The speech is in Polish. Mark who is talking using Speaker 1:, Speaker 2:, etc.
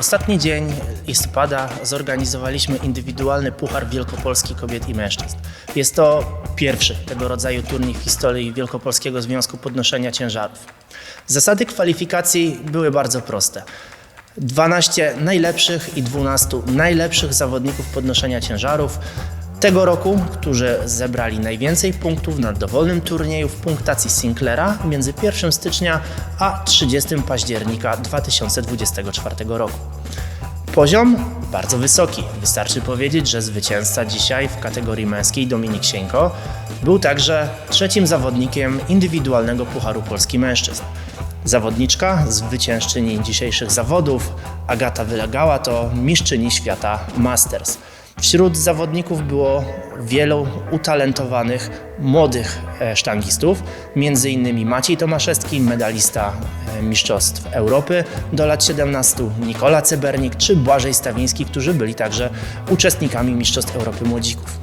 Speaker 1: ostatni dzień listopada zorganizowaliśmy indywidualny Puchar Wielkopolski Kobiet i Mężczyzn. Jest to pierwszy tego rodzaju turniej w historii Wielkopolskiego Związku Podnoszenia Ciężarów. Zasady kwalifikacji były bardzo proste. 12 najlepszych i 12 najlepszych zawodników podnoszenia ciężarów tego roku, którzy zebrali najwięcej punktów na dowolnym turnieju w punktacji Sinclaira między 1 stycznia a 30 października 2024 roku. Poziom bardzo wysoki. Wystarczy powiedzieć, że zwycięzca dzisiaj w kategorii męskiej Dominik Sieńko był także trzecim zawodnikiem indywidualnego Pucharu Polski Mężczyzn. Zawodniczka, zwyciężczyni dzisiejszych zawodów, Agata Wylegała to mistrzyni świata Masters. Wśród zawodników było wielu utalentowanych młodych e, sztangistów, między innymi Maciej Tomaszewski, medalista e, Mistrzostw Europy do lat 17, Nikola Cybernik czy Błażej Stawiński, którzy byli także uczestnikami Mistrzostw Europy Młodzików.